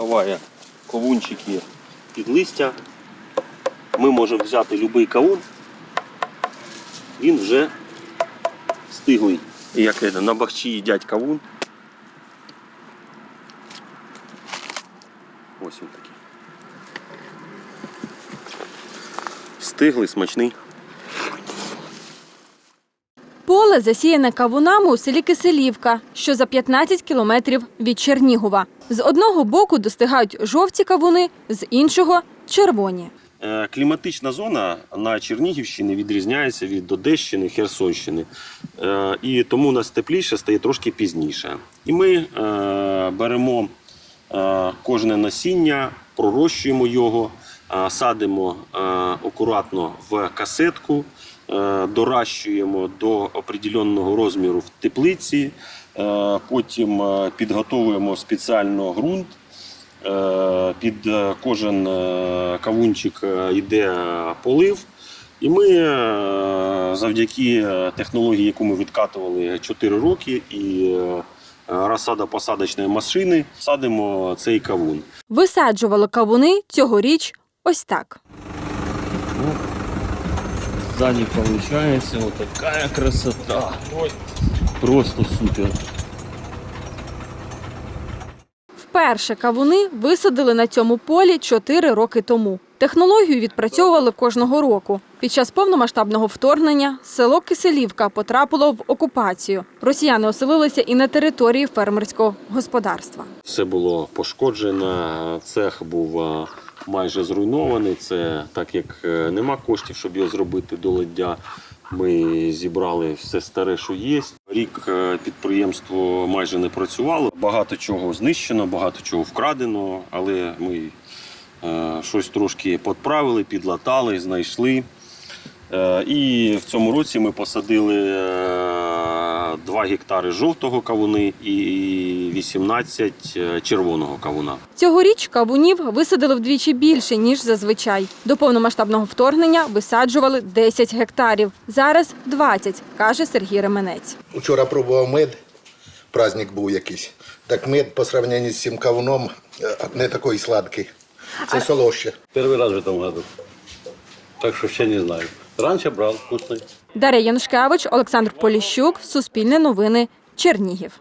ховає кавунчики під листя. Ми можемо взяти будь-який кавун. Він вже стиглий. Як це, на бахчі їдять кавун. Ось він такий. Стиглий, смачний. Поле засіяне кавунами у селі Киселівка, що за 15 кілометрів від Чернігова. З одного боку достигають жовті кавуни, з іншого червоні. Е, Кліматична зона на Чернігівщині відрізняється від Одещини, Херсонщини. Е, І тому у нас тепліше стає трошки пізніше. І ми е, беремо кожне насіння, пророщуємо його, садимо акуратно в касетку, доращуємо до определеного розміру в теплиці, е, потім е, підготовуємо спеціально ґрунт. Е, Під е, кожен е, кавунчик е, йде е, полив. І ми е, завдяки е, технології, яку ми відкатували 4 роки, і е, розсадо-посадочної машини садимо цей кавун. Висаджували кавуни цьогоріч ось так. Сзади получается вот такая красота. Просто супер. Вперше кавуни висадили на цьому полі 4 роки тому. Технологію відпрацьовували кожного року. Під час повномасштабного вторгнення село Киселівка потрапило в окупацію. Росіяни оселилися і на території фермерського господарства. Все було пошкоджено, цех був е, майже зруйнований. Це так як е, нема коштів, щоб його зробити до ледя. Ми зібрали все старе, що є. Рік е, підприємство майже не працювало. Багато чого знищено, багато чого вкрадено, але ми е, щось трошки підправили, підлатали, знайшли. І в цьому році ми посадили 2 гектари жовтого кавуни і 18 е, червоного кавуна. Цьогоріч кавунів висадили вдвічі більше, ніж зазвичай. До повномасштабного вторгнення висаджували 10 гектарів. Зараз 20, каже Сергій Ременець. Вчора пробував мед, праздник був якийсь. Так мед по сравненню з цим кавуном е, не такий сладкий. Це солоще. Первый раз в этом году. Так что ще не знаю. Раньше брал вкусний. Дар'я Янушкевич, Олександр Поліщук, Суспільне новини, Чернігів.